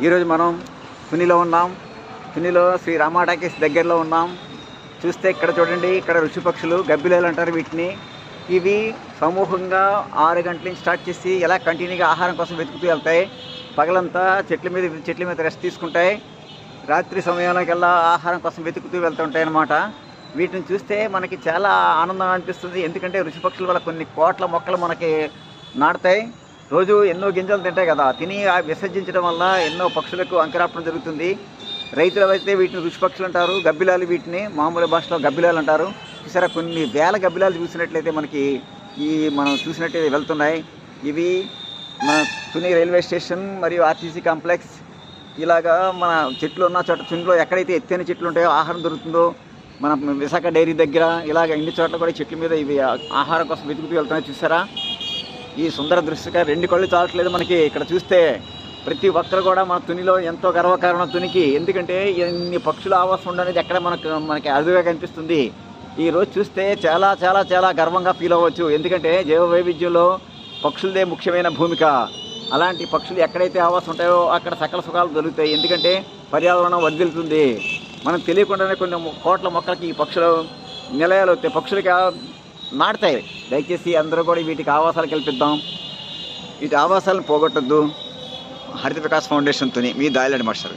ఈరోజు మనం తునిలో ఉన్నాం. తునిలో శ్రీ రామాటాకీస్ దగ్గరలో ఉన్నాం. చూస్తే ఇక్కడ చూడండి ఇక్కడ ఋషి పక్షులు గబ్బిలాలు అంటారు వీటిని. ఇవి సమూహంగా ఆరు గంటల నుంచి స్టార్ట్ చేసి ఎలా కంటిన్యూగా ఆహారం కోసం వెతుకుతూ వెళ్తాయి. పగలంతా చెట్ల మీద చెట్ల మీద రెస్ట్ తీసుకుంటాయి. రాత్రి సమయంలోకెల్లా ఆహారం కోసం వెతుకుతూ వెళ్తుంటాయి అన్నమాట. వీటిని చూస్తే మనకి చాలా ఆనందం అనిపిస్తుంది. ఎందుకంటే ఋషి పక్షుల వల్ల కొన్ని కోట్ల మొక్కలు మనకి నాటుతాయి. రోజు ఎన్నో గింజలు తింటాయి కదా తిని ఆ విసర్జించడం వల్ల ఎన్నో పక్షులకు అంకురార్పణ జరుగుతుంది. రైతులు అయితే వీటిని ఋషి పక్షులు అంటారు గబ్బిలాలు వీటిని మామూలు భాషలో గబ్బిలాలు అంటారు. చూసారా కొన్ని వేల గబ్బిలాలు చూసినట్లయితే మనకి ఈ మనం చూసినట్టు వెళ్తున్నాయి. ఇవి మన తుని రైల్వే స్టేషన్ మరియు ఆర్టీసీ కాంప్లెక్స్ ఇలాగా మన చెట్లు ఉన్న చోట చుండ్లో ఎక్కడైతే ఎత్తైన చెట్లు ఉంటాయో ఆహారం దొరుకుతుందో మన విశాఖ డైరీ దగ్గర ఇలాగ ఇన్ని చోట్ల కూడా చెట్ల మీద ఇవి ఆహారం కోసం వెతుకుతూ వెళ్తున్నాయి. చూసారా? ఈ సుందర దృశ్యంగా రెండు కళ్ళు చాలట్లేదు మనకి. ఇక్కడ చూస్తే ప్రతి ఒక్కరు కూడా మన తునిలో ఎంతో గర్వకారణం తునికి. ఎందుకంటే ఇన్ని పక్షుల ఆవాసం ఉండనేది ఎక్కడ మనకు మనకి అరుదుగా కనిపిస్తుంది. ఈ రోజు చూస్తే చాలా చాలా చాలా గర్వంగా ఫీల్ అవ్వచ్చు. ఎందుకంటే జీవ వైవిధ్యంలో పక్షులదే ముఖ్యమైన భూమిక. అలాంటి పక్షులు ఎక్కడైతే ఆవాసం ఉంటాయో అక్కడ సకల సుఖాలు దొరుకుతాయి. ఎందుకంటే పర్యావరణం వర్ధిల్లుతుంది మనం తెలియకుండానే కొన్ని కోట్ల మొక్కలకి ఈ పక్షులు నిలయాలు అవుతాయి పక్షులకి నాటుతాయి దయచేసి అందరూ కూడా వీటికి ఆవాసాలు కల్పిద్దాం. వీటి ఆవాసాలను పోగొట్టద్దు. హరిత వికాస్ ఫౌండేషన్తోని మీ దాయిలాడి మాస్టర్